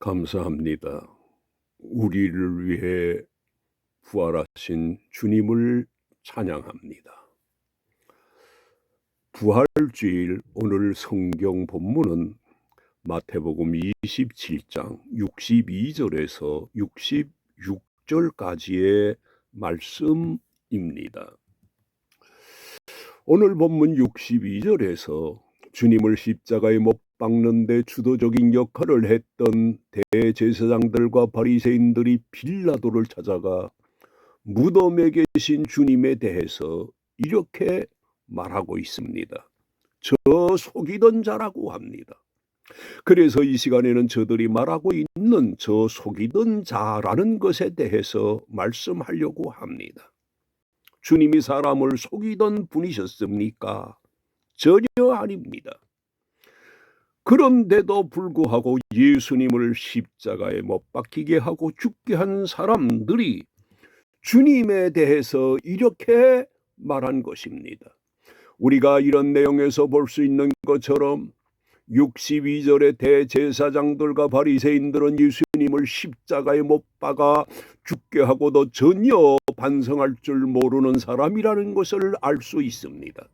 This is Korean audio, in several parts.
감사합니다. 우리를 위해 부활하신 주님을 찬양합니다. 부활주일 오늘 성경 본문은 마태복음 27장 62절에서 66절까지의 말씀입니다. 오늘 본문 62절에서 주님을 십자가에 못 박는데 주도적인 역할을 했던 대제사장들과 바리새인들이 빌라도를 찾아가 무덤에 계신 주님에 대해서 이렇게 말하고 있습니다. 저 속이던 자라고 합니다. 그래서 이 시간에는 저들이 말하고 있는 저 속이던 자라는 것에 대해서 말씀하려고 합니다. 주님이 사람을 속이던 분이셨습니까? 전혀 아닙니다. 그런데도 불구하고 예수님을 십자가에 못 박히게 하고 죽게 한 사람들이 주님에 대해서 이렇게 말한 것입니다. 우리가 이런 내용에서 볼 수 있는 것처럼 62절의 대제사장들과 바리새인들은 예수님을 십자가에 못 박아 죽게 하고도 전혀 반성할 줄 모르는 사람이라는 것을 알 수 있습니다.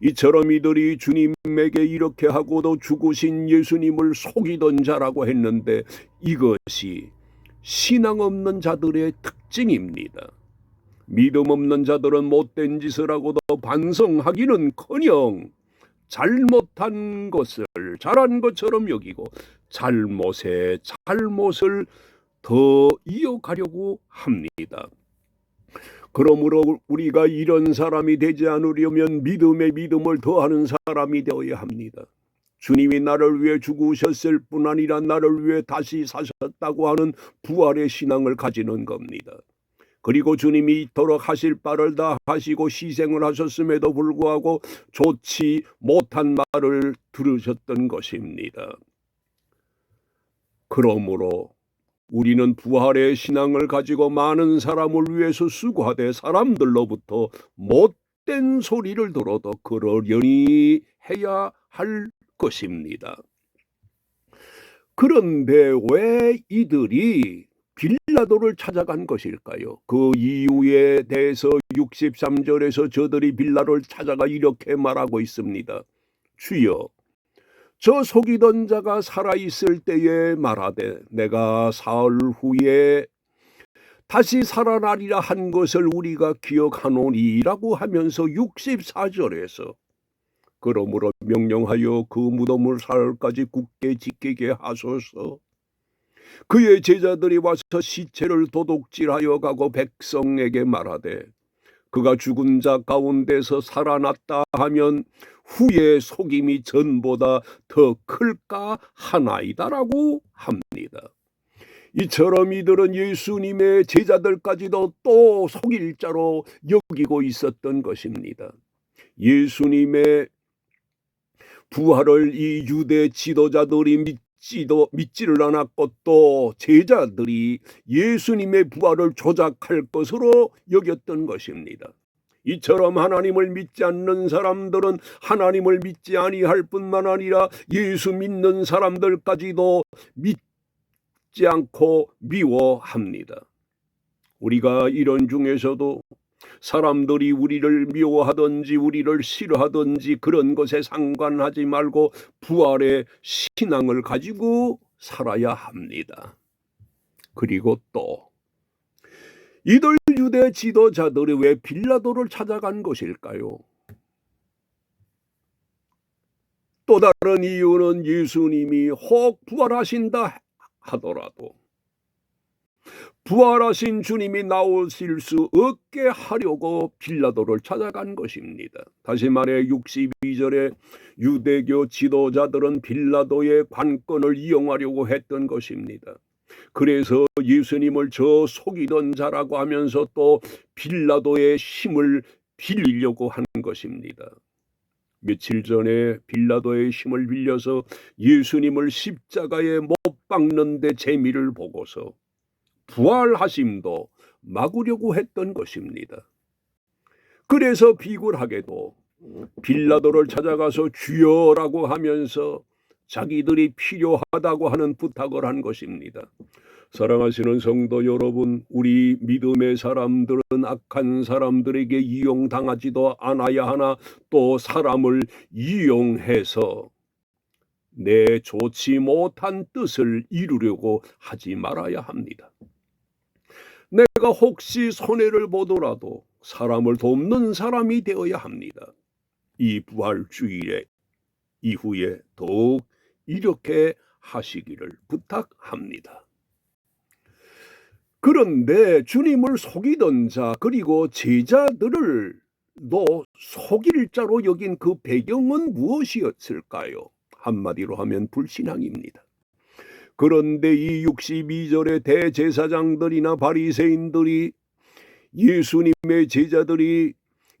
이처럼 이들이 주님에게 이렇게 하고도 죽으신 예수님을 속이던 자라고 했는데 이것이 신앙 없는 자들의 특징입니다. 믿음 없는 자들은 못된 짓을 하고도 반성하기는 커녕 잘못한 것을 잘한 것처럼 여기고 잘못에 잘못을 더 이어가려고 합니다. 그러므로 우리가 이런 사람이 되지 않으려면 믿음에 믿음을 더하는 사람이 되어야 합니다. 주님이 나를 위해 죽으셨을 뿐 아니라 나를 위해 다시 사셨다고 하는 부활의 신앙을 가지는 겁니다. 그리고 주님이 이토록 하실 바를 다 하시고 희생을 하셨음에도 불구하고 좋지 못한 말을 들으셨던 것입니다. 그러므로 우리는 부활의 신앙을 가지고 많은 사람을 위해서 수고하되 사람들로부터 못된 소리를 들어도 그러려니 해야 할 것입니다. 그런데 왜 이들이 빌라도를 찾아간 것일까요? 그 이유에 대해서 63절에서 저들이 빌라를 찾아가 이렇게 말하고 있습니다. 주여 저 속이던 자가 살아있을 때에 말하되 내가 사흘 후에 다시 살아나리라 한 것을 우리가 기억하노니라고 하면서 64절에서 그러므로 명령하여 그 무덤을 사흘까지 굳게 지키게 하소서. 그의 제자들이 와서 시체를 도둑질하여 가고 백성에게 말하되 그가 죽은 자 가운데서 살아났다 하면 후에 속임이 전보다 더 클까 하나이다라고 합니다. 이처럼 이들은 예수님의 제자들까지도 또 속일 자로 여기고 있었던 것입니다. 예수님의 부활을 이 유대 지도자들이 믿 지도 믿지를 않았고 또 제자들이 예수님의 부활을 조작할 것으로 여겼던 것입니다. 이처럼 하나님을 믿지 않는 사람들은 하나님을 믿지 아니할 뿐만 아니라 예수 믿는 사람들까지도 믿지 않고 미워합니다. 우리가 이런 중에서도 사람들이 우리를 미워하든지 우리를 싫어하든지 그런 것에 상관하지 말고 부활의 신앙을 가지고 살아야 합니다. 그리고 또 이들 유대 지도자들이 왜 빌라도를 찾아간 것일까요? 또 다른 이유는 예수님이 혹 부활하신다 하더라도 부활하신 주님이 나오실 수 없게 하려고 빌라도를 찾아간 것입니다. 다시 말해 62절에 유대교 지도자들은 빌라도의 관건을 이용하려고 했던 것입니다. 그래서 예수님을 저 속이던 자라고 하면서 또 빌라도의 힘을 빌리려고 하는 것입니다. 며칠 전에 빌라도의 힘을 빌려서 예수님을 십자가에 못 박는 데 재미를 보고서 부활하심도 막으려고 했던 것입니다. 그래서 비굴하게도 빌라도를 찾아가서 주여라고 하면서 자기들이 필요하다고 하는 부탁을 한 것입니다. 사랑하시는 성도 여러분, 우리 믿음의 사람들은 악한 사람들에게 이용당하지도 않아야 하나 또 사람을 이용해서 내 좋지 못한 뜻을 이루려고 하지 말아야 합니다. 내가 혹시 손해를 보더라도 사람을 돕는 사람이 되어야 합니다. 이 부활 주일에 이후에 더욱 이렇게 하시기를 부탁합니다. 그런데 주님을 속이던 자 그리고 제자들을 너 속일 자로 여긴 그 배경은 무엇이었을까요? 한마디로 하면 불신앙입니다. 그런데 이 62절의 대제사장들이나 바리새인들이 예수님의 제자들이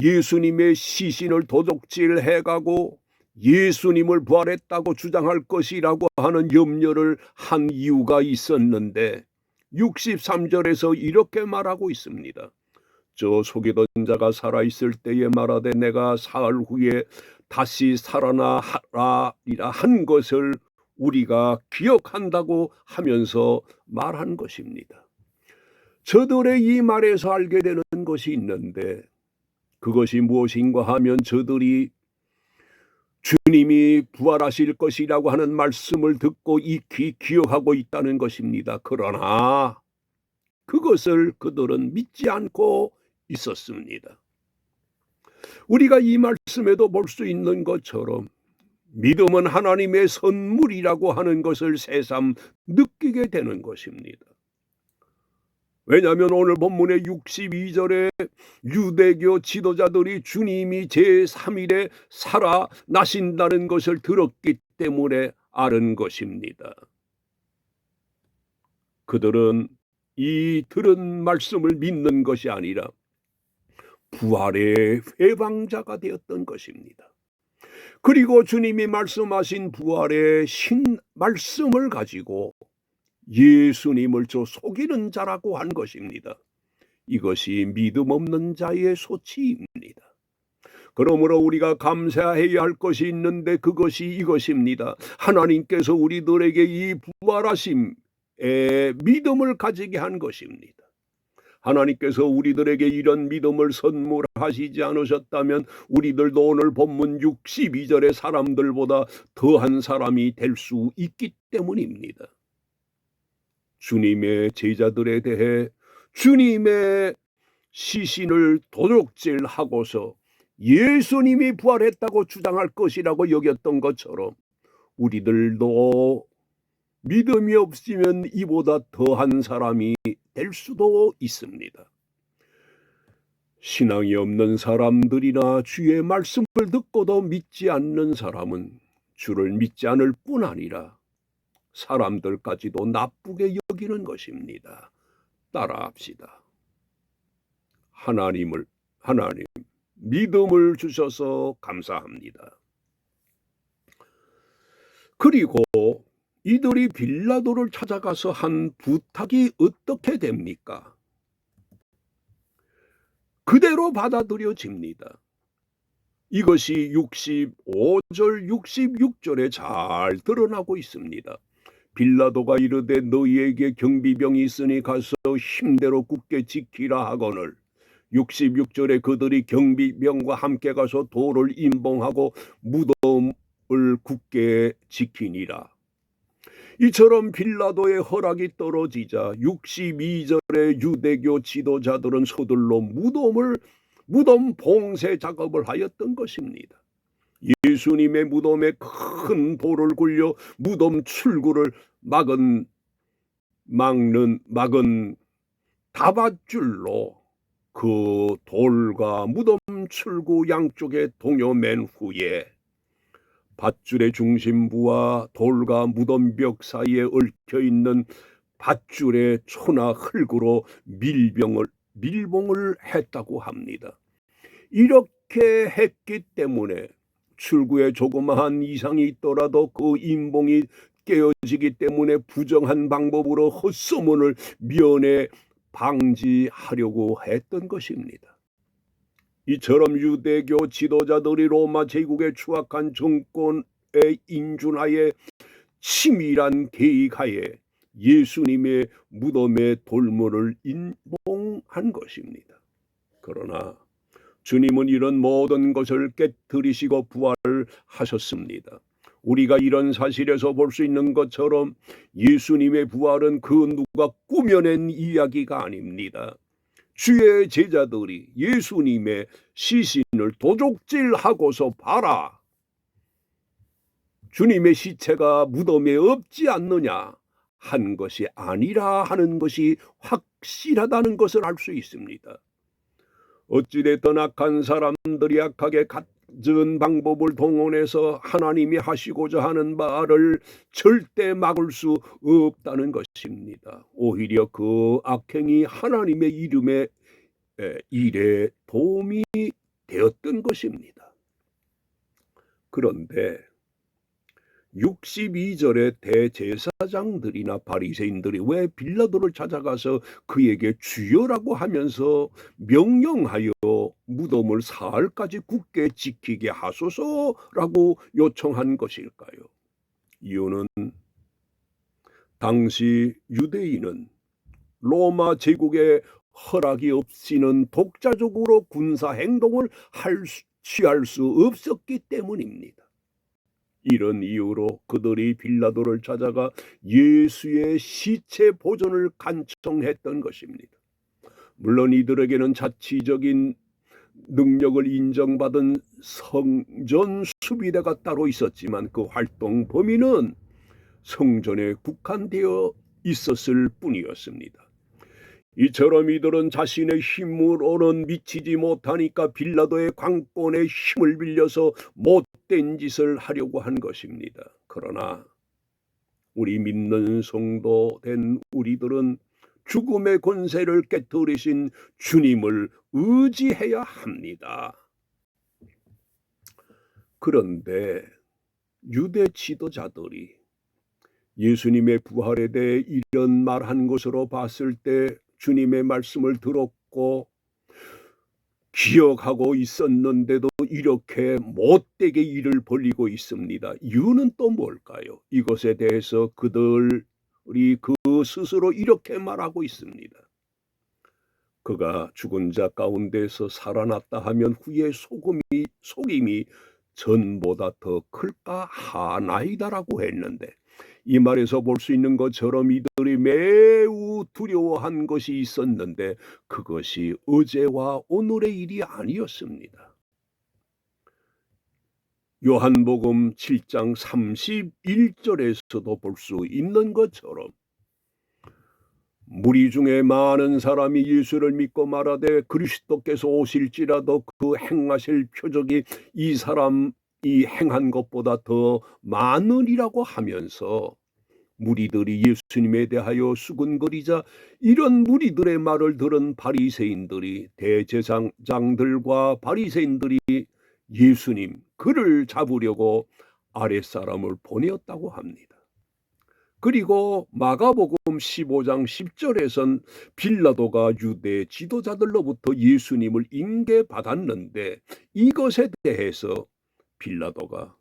예수님의 시신을 도둑질해 가고 예수님을 부활했다고 주장할 것이라고 하는 염려를 한 이유가 있었는데 63절에서 이렇게 말하고 있습니다. 저 속이던 자가 살아있을 때에 말하되 내가 사흘 후에 다시 살아나리라 한 것을 우리가 기억한다고 하면서 말한 것입니다. 저들의 이 말에서 알게 되는 것이 있는데 그것이 무엇인가 하면 저들이 주님이 부활하실 것이라고 하는 말씀을 듣고 익히 기억하고 있다는 것입니다. 그러나 그것을 그들은 믿지 않고 있었습니다. 우리가 이 말씀에도 볼 수 있는 것처럼 믿음은 하나님의 선물이라고 하는 것을 새삼 느끼게 되는 것입니다. 왜냐하면 오늘 본문의 62절에 유대교 지도자들이 주님이 제3일에 살아나신다는 것을 들었기 때문에 아는 것입니다. 그들은 이 들은 말씀을 믿는 것이 아니라 부활의 회방자가 되었던 것입니다. 그리고 주님이 말씀하신 부활의 신 말씀을 가지고 예수님을 저 속이는 자라고 한 것입니다. 이것이 믿음 없는 자의 소치입니다. 그러므로 우리가 감사해야 할 것이 있는데 그것이 이것입니다. 하나님께서 우리들에게 이 부활하심에 믿음을 가지게 한 것입니다. 하나님께서 우리들에게 이런 믿음을 선물하시지 않으셨다면 우리들도 오늘 본문 62절의 사람들보다 더한 사람이 될 수 있기 때문입니다. 주님의 제자들에 대해 주님의 시신을 도둑질하고서 예수님이 부활했다고 주장할 것이라고 여겼던 것처럼 우리들도 믿음이 없으면 이보다 더한 사람이 될 수도 있습니다. 신앙이 없는 사람들이나 주의 말씀을 듣고도 믿지 않는 사람은 주를 믿지 않을 뿐 아니라 사람들까지도 나쁘게 여기는 것입니다. 따라합시다. 하나님을 하나님 믿음을 주셔서 감사합니다. 그리고 이들이 빌라도를 찾아가서 한 부탁이 어떻게 됩니까? 그대로 받아들여집니다. 이것이 65절, 66절에 잘 드러나고 있습니다. 빌라도가 이르되 너희에게 경비병이 있으니 가서 힘대로 굳게 지키라 하거늘 66절에 그들이 경비병과 함께 가서 돌을 임봉하고 무덤을 굳게 지키니라. 이처럼 빌라도의 허락이 떨어지자 62절의 유대교 지도자들은 서둘러 무덤을 무덤 봉쇄 작업을 하였던 것입니다. 예수님의 무덤에 큰 돌을 굴려 무덤 출구를 막은 막는 막은 다밧줄로 그 돌과 무덤 출구 양쪽에 동요맨 후에 밧줄의 중심부와 돌과 무덤벽 사이에 얽혀 있는 밧줄의 초나 흙으로 밀병을 밀봉을 했다고 합니다. 이렇게 했기 때문에 출구에 조그마한 이상이 있더라도 그 인봉이 깨어지기 때문에 부정한 방법으로 헛소문을 면해 방지하려고 했던 것입니다. 이처럼 유대교 지도자들이 로마 제국의 추악한 정권에 인준하에 치밀한 계획하에 예수님의 무덤의 돌문을 인봉한 것입니다. 그러나 주님은 이런 모든 것을 깨뜨리시고 부활하셨습니다. 우리가 이런 사실에서 볼 수 있는 것처럼 예수님의 부활은 그 누가 꾸며낸 이야기가 아닙니다. 주의 제자들이 예수님의 시신을 도적질하고서 봐라. 주님의 시체가 무덤에 없지 않느냐 한 것이 아니라 하는 것이 확실하다는 것을 알 수 있습니다. 어찌됐든 악한 사람들이 악하게 갖 은 방법을 동원해서 하나님이 하시고자 하는 말을 절대 막을 수 없다는 것입니다. 오히려 그 악행이 하나님의 이름의 에, 일에 도움이 되었던 것입니다. 그런데 62절의 대제사장들이나 바리새인들이 왜 빌라도를 찾아가서 그에게 주여라고 하면서 명령하여 무덤을 사흘까지 굳게 지키게 하소서라고 요청한 것일까요? 이유는 당시 유대인은 로마 제국의 허락이 없이는 독자적으로 군사 행동을 할 수, 취할 수 없었기 때문입니다. 이런 이유로 그들이 빌라도를 찾아가 예수의 시체 보존을 간청했던 것입니다. 물론 이들에게는 자치적인 능력을 인정받은 성전 수비대가 따로 있었지만 그 활동 범위는 성전에 국한되어 있었을 뿐이었습니다. 이처럼 이들은 자신의 힘으로는 미치지 못하니까 빌라도의 관권에 힘을 빌려서 못 된 짓을 하려고 한 것입니다. 그러나 우리 믿는 성도 된 우리들은 죽음의 권세를 깨뜨리신 주님을 의지해야 합니다. 그런데 유대 지도자들이 예수님의 부활에 대해 이런 말 한 것으로 봤을 때 주님의 말씀을 들었고 기억하고 있었는데도 이렇게 못되게 일을 벌리고 있습니다. 이유는 또 뭘까요? 이것에 대해서 그들이 그 스스로 이렇게 말하고 있습니다. 그가 죽은 자 가운데서 살아났다 하면 후에 소금이 속임이 전보다 더 클까 하나이다라고 했는데 이 말에서 볼 수 있는 것처럼 이들이 매우 두려워한 것이 있었는데 그것이 어제와 오늘의 일이 아니었습니다. 요한복음 7장 31절에서도 볼 수 있는 것처럼 무리 중에 많은 사람이 예수를 믿고 말하되 그리스도께서 오실지라도 그 행하실 표적이 이 사람 이 행한 것보다 더 많으리라고 하면서 무리들이 예수님에 대하여 수근거리자 이런 무리들의 말을 들은 바리새인들이 대제사장들과 바리새인들이 예수님 그를 잡으려고 아랫사람을 보내었다고 합니다. 그리고 마가복음 15장 10절에선 빌라도가 유대 지도자들로부터 예수님을 인계받았는데 이것에 대해서 빌라도가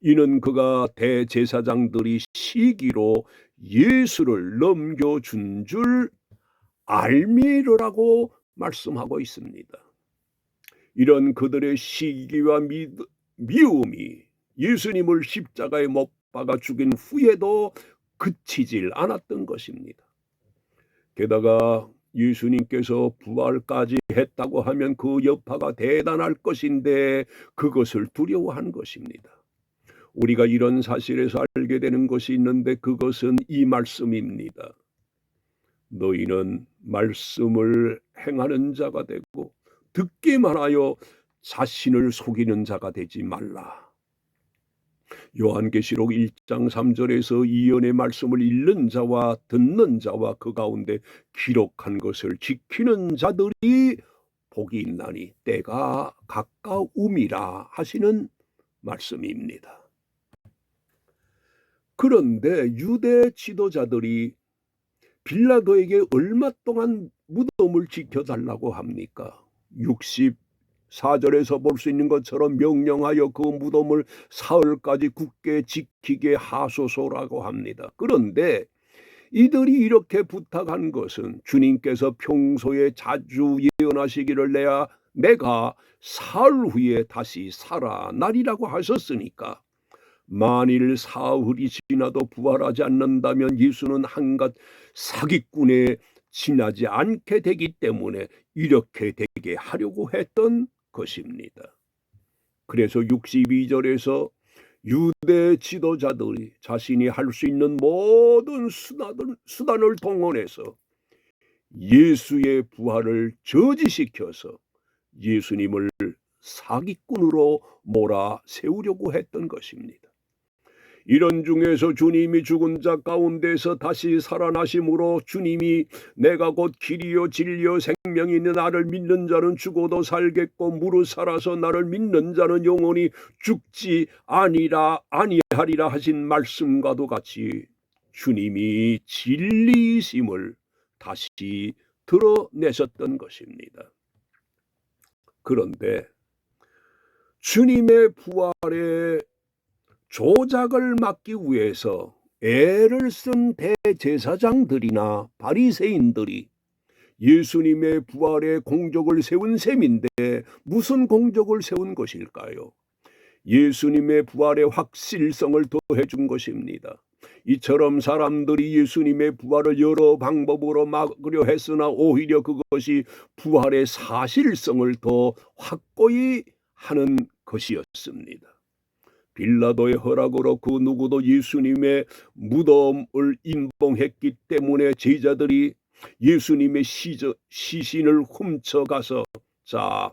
이는 그가 대제사장들이 시기로 예수를 넘겨준 줄 알미르라고 말씀하고 있습니다. 이런 그들의 시기와 미, 미움이 예수님을 십자가에 못 박아 죽인 후에도 그치질 않았던 것입니다. 게다가 예수님께서 부활까지 했다고 하면 그 여파가 대단할 것인데 그것을 두려워한 것입니다. 우리가 이런 사실에서 알게 되는 것이 있는데 그것은 이 말씀입니다. 너희는 말씀을 행하는 자가 되고 듣기만 하여 자신을 속이는 자가 되지 말라. 요한계시록 1장 3절에서 이연의 말씀을 읽는 자와 듣는 자와 그 가운데 기록한 것을 지키는 자들이 복이 있나니 때가 가까움이라 하시는 말씀입니다. 그런데 유대 지도자들이 빌라도에게 얼마 동안 무덤을 지켜달라고 합니까? 사절에서 볼 수 있는 것처럼 명령하여 그 무덤을 사흘까지 굳게 지키게 하소서라고 합니다. 그런데 이들이 이렇게 부탁한 것은 주님께서 평소에 자주 예언하시기를 내야 내가 사흘 후에 다시 살아나리라고 하셨으니까 만일 사흘이 지나도 부활하지 않는다면 예수는 한갓 사기꾼에 지나지 않게 되기 때문에 이렇게 되게 하려고 했던 것입니다. 그래서 62절에서 유대 지도자들이 자신이 할 수 있는 모든 수단을, 수단을 동원해서 예수의 부활을 저지시켜서 예수님을 사기꾼으로 몰아 세우려고 했던 것입니다. 이런 중에서 주님이 죽은 자 가운데서 다시 살아나심으로 주님이 내가 곧 길이요 진리요 생명이 있는 나를 믿는 자는 죽어도 살겠고 무릇 살아서 나를 믿는 자는 영원히 죽지 아니라 아니하리라 하신 말씀과도 같이 주님이 진리이심을 다시 드러내셨던 것입니다. 그런데 주님의 부활에 조작을 막기 위해서 애를 쓴 대제사장들이나 바리새인들이 예수님의 부활에 공적을 세운 셈인데 무슨 공적을 세운 것일까요? 예수님의 부활의 확실성을 더해 준 것입니다. 이처럼 사람들이 예수님의 부활을 여러 방법으로 막으려 했으나 오히려 그것이 부활의 사실성을 더 확고히 하는 것이었습니다. 빌라도의 허락으로 그 누구도 예수님의 무덤을 인봉했기 때문에 제자들이 예수님의 시저, 시신을 훔쳐가서 자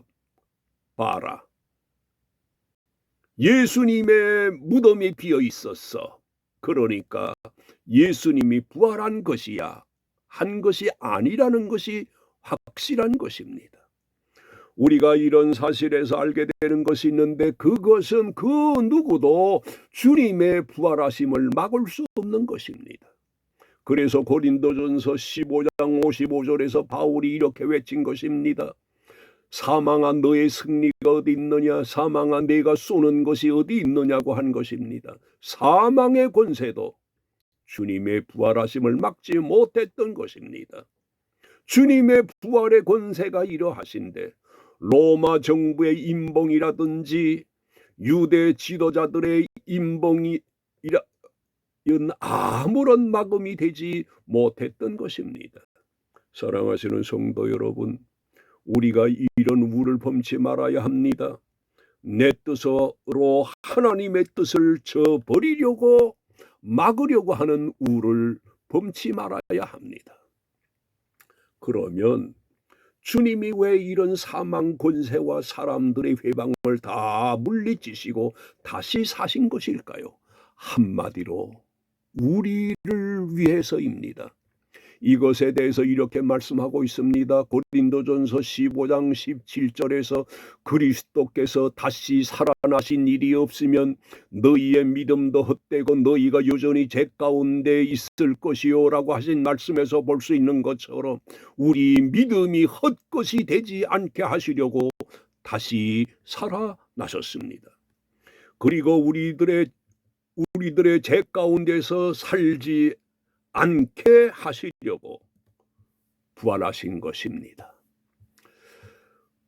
봐라 예수님의 무덤이 비어 있었어. 그러니까 예수님이 부활한 것이야 한 것이 아니라는 것이 확실한 것입니다. 우리가 이런 사실에서 알게 되는 것이 있는데 그것은 그 누구도 주님의 부활하심을 막을 수 없는 것입니다. 그래서 고린도전서 15장 55절에서 바울이 이렇게 외친 것입니다. 사망한 너의 승리가 어디 있느냐? 사망한 내가 쏘는 것이 어디 있느냐고 한 것입니다. 사망의 권세도 주님의 부활하심을 막지 못했던 것입니다. 주님의 부활의 권세가 이러하신데 로마 정부의 임봉이라든지 유대 지도자들의 임봉이 이런 아무런 막음이 되지 못했던 것입니다. 사랑하시는 성도 여러분, 우리가 이런 우를 범치 말아야 합니다. 내 뜻으로 하나님의 뜻을 저버리려고 막으려고 하는 우를 범치 말아야 합니다. 그러면 주님이 왜 이런 사망 권세와 사람들의 회방을 다 물리치시고 다시 사신 것일까요? 한마디로 우리를 위해서입니다. 이것에 대해서 이렇게 말씀하고 있습니다. 고린도전서 15장 17절에서 그리스도께서 다시 살아나신 일이 없으면 너희의 믿음도 헛되고 너희가 여전히 제 가운데 있을 것이요라고 하신 말씀에서 볼 수 있는 것처럼 우리 믿음이 헛것이 되지 않게 하시려고 다시 살아나셨습니다. 그리고 우리들의 우리들의 제 가운데서 살지 않게 하시려고 부활하신 것입니다.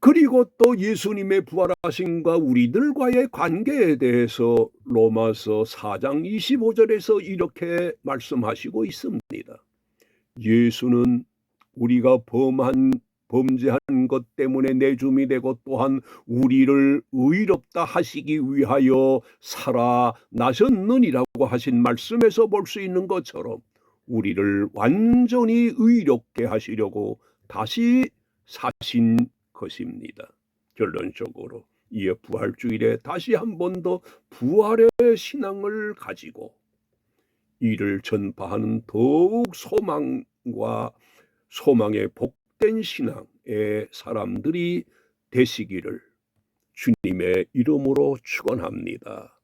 그리고 또 예수님의 부활하심과 우리들과의 관계에 대해서 로마서 4장 25절에서 이렇게 말씀하시고 있습니다. 예수는 우리가 범한 범죄한 것 때문에 내줌이 되고 또한 우리를 의롭다 하시기 위하여 살아나셨느니라고 하신 말씀에서 볼 수 있는 것처럼 우리를 완전히 의롭게 하시려고 다시 사신 것입니다. 결론적으로 이에 부활주일에 다시 한 번 더 부활의 신앙을 가지고 이를 전파하는 더욱 소망과 소망의 복된 신앙의 사람들이 되시기를 주님의 이름으로 축원합니다.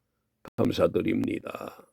감사드립니다.